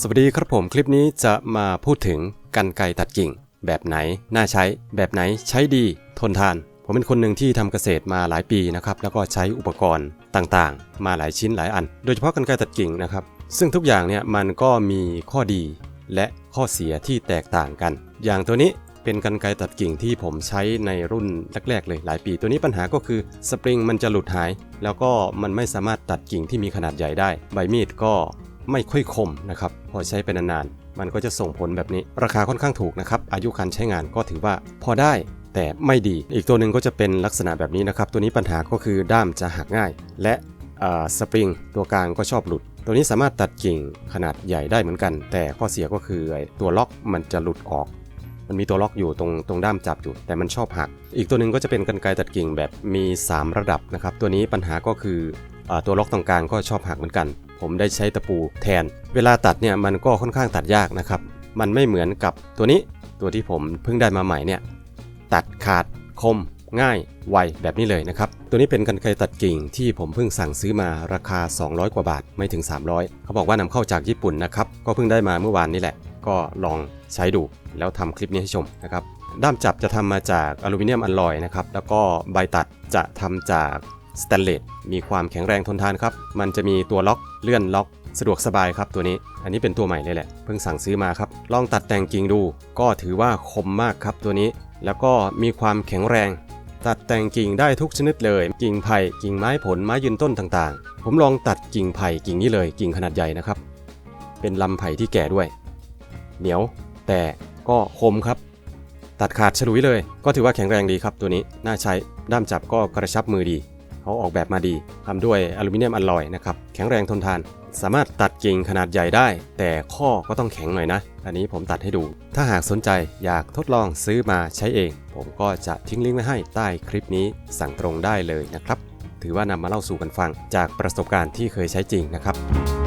สวัสดีครับผมคลิปนี้จะมาพูดถึงกันไกตัดกิ่ง แบบไหนน่าใช้ แบบไหนใช้ดีทนทาน ผมเป็นคนหนึ่งที่ทำเกษตรมาหลายปีนะครับแล้วก็ใช้อุปกรณ์ต่างๆ มาหลายชิ้นหลายอัน โดยเฉพาะกันไกตัดกิ่งนะครับซึ่งทุกอย่างเนี่ยมันก็มีข้อดีและข้อเสียที่แตกต่างกัน อย่างตัวนี้เป็นกันไกตัดกิ่งที่ผมใช้ในรุ่นแรกๆเลยหลายปี ตัวนี้ปัญหาก็คือสปริงมันจะหลุดหาย แล้วก็มันไม่สามารถตัดกิ่งที่มีขนาดใหญ่ได้ ใบมีดก็ ไม่ค่อยคมนะครับพอใช้ไปนานๆมันก็จะส่งผลแบบนี้ ราคาค่อนข้างถูกนะครับอายุการใช้งานก็ถือว่าพอได้แต่ไม่ดี อีกตัวหนึ่งก็จะเป็นลักษณะแบบนี้นะครับ ตัวนี้ปัญหาก็คือด้ามจะหักง่าย และสปริงตัวกลางก็ชอบหลุด ตัวนี้สามารถตัดกิ่งขนาดใหญ่ได้เหมือนกัน แต่ข้อเสียก็คือตัวล็อกมันจะหลุดออก มันมีตัวล็อกอยู่ตรงตรงด้ามจับอยู่ แต่มันชอบหัก อีกตัวหนึ่งก็จะเป็นกันไกรตัดกิ่งแบบมี 3 ระดับนะครับ ตัวนี้ปัญหาก็คืออตัวล็อกตรงกลางก็ชอบหักเหมือนกัน ผมได้ใช้ตะปูแทน เวลาตัดเนี่ยมันก็ค่อนข้างตัดยากนะครับ มันไม่เหมือนกับตัวนี้ตัวที่ผมเพิ่งได้มาใหม่เนี่ยตัดขาดคมง่ายไวแบบนี้เลยนะครับ ตัวนี้เป็นกันไกรตัดกิ่งที่ผมเพิ่งสั่งซื้อมาราคา 200 กว่าบาทไม่ถึง 300 เขาบอกว่านำเข้าจากญี่ปุ่นนะครับ ก็เพิ่งได้มาเมื่อวานนี้แหละ ก็ลองใช้ดูแล้วทำคลิปนี้ให้ชมนะครับด้ามจับจะทำมาจากอลูมิเนียมอลลอยนะครับแล้วก็ใบตัดจะทำจาก สแตนเลสมีความแข็งแรงทนทานครับ มันจะมีตัวล็อกเลื่อนล็อก สะดวกสบายครับตัวนี้ อันนี้เป็นตัวใหม่เลยแหละ เพิ่งสั่งซื้อมาครับ ลองตัดแต่งกิ่งดู ก็ถือว่าคมมากครับตัวนี้ แล้วก็มีความแข็งแรง ตัดแต่งกิ่งได้ทุกชนิดเลย กิ่งไผ่ กิ่งไม้ผล ไม้ยืนต้นต่างๆ ผมลองตัดกิ่งไผ่กิ่งนี้เลย กิ่งขนาดใหญ่นะครับ เป็นลำไผ่ที่แก่ด้วย เหนียว แต่ก็คมครับตัดขาดฉลุยเลย ก็ถือว่าแข็งแรงดีครับตัวนี้ น่าใช้ ด้ามจับก็กระชับมือดี เขาออกแบบมาดีทำด้วยอลูมิเนียมอลลอยนะครับแข็งแรงทนทาน สามารถตัดกิ่งขนาดใหญ่ได้ แต่ข้อก็ต้องแข็งหน่อยนะ อันนี้ผมตัดให้ดู ถ้าหากสนใจอยากทดลองซื้อมาใช้เอง ผมก็จะทิ้งลิงก์ไว้ให้ใต้คลิปนี้สั่งตรงได้เลยนะครับถือว่านำมาเล่าสู่กันฟังจากประสบการณ์ที่เคยใช้จริงนะครับ